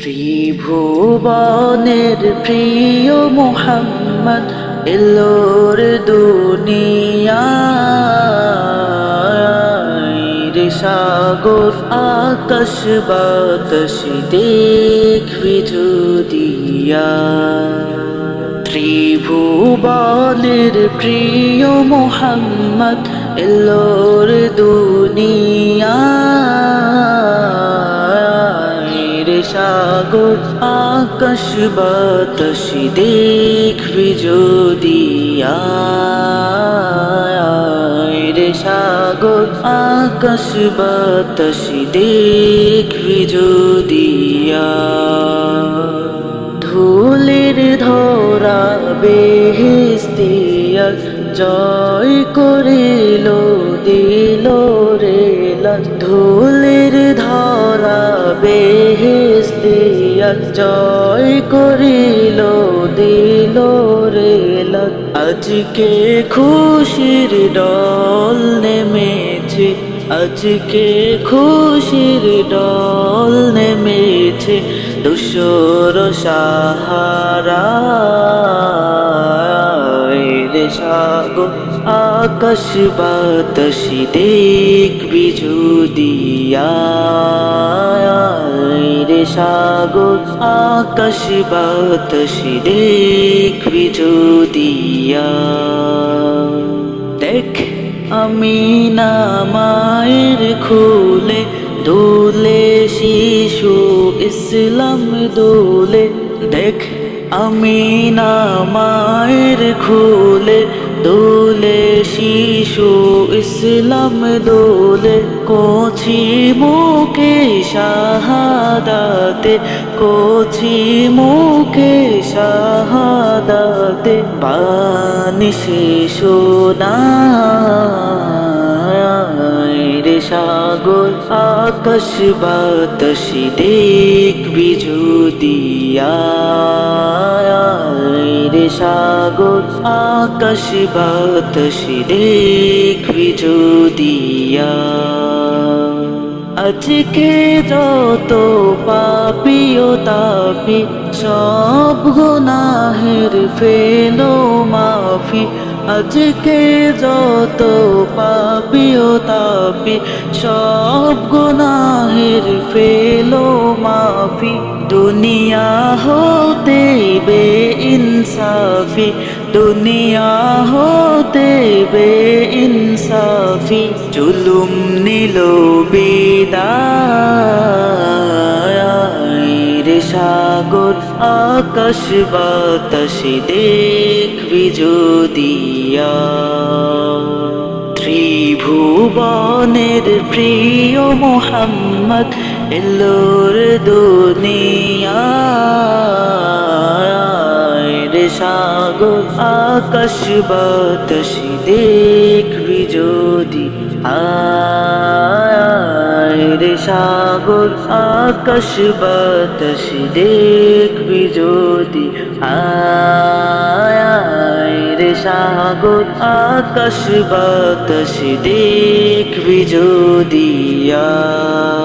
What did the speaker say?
ত্রিভুবনের প্রিয় মোহাম্মদ এলোর দুনিয়ায় রে সাগর, আকাশ, বাতাস দেখবি যদিয়া। ত্রিভুবনের প্রিয় মোহাম্মদ এলোর দুনিয়ায় রে সাগর, আকাশ বাতাস দেখবি যদিয়া রে সাগর, আকাশ বাতাস দেখবি যদিয়া ধুলের ধরা বেহেস্তিয়া জয় করিল, দিল রে। ধুলের ধরা বেহেস্তিয়া জয় করিল, দিল রে। আজকে খুশির ডল নেমেছে, আজকে খুশির ডল নেমেছে, দুশোর সাহারা আকাশ বাতাস দেখবি যদিয়া রে সাগর। আকাশ বাতাস দেখবি যদিয়া দেখ, আমি না মায়ের খুলে, দোলে শিশু ইসলাম দোলে। দেখ, আমি না মায়ের খুলে দোলে শিশু ইসলাম দোলে কোছি মুখে শাহাদাতে কোছি মুখে শাহাদাতে বাণী শিশু না সাগর, আকাশ বাতাস দেখবি যদিয়া রে সাগর, আকাশ বাতাস দেখবি যদিয়া আজকে যত পাপিও তাপি, সব গুনাহের ফেলো মাফি। আজকে যত পাপিও তাপি, সব গুনাহের ফেলো মাফি। দুনিয়া হতে দুনিয়া হতে বে ইনসাফি জুলুম নিল বিদায়। রে সাগর, আকাশ বাতাস দেখবি যদিয়া ত্রিভুবনের প্রিয় মোহাম্মদ, এলোর দুনিয়া। সাগর আকাশ বাতাস দেখবি যদি আয় রে সাগর আকাশ বাতাস দেখবি যদি আয় রে সাগর আকাশ বাতাস দেখবি যদি আয়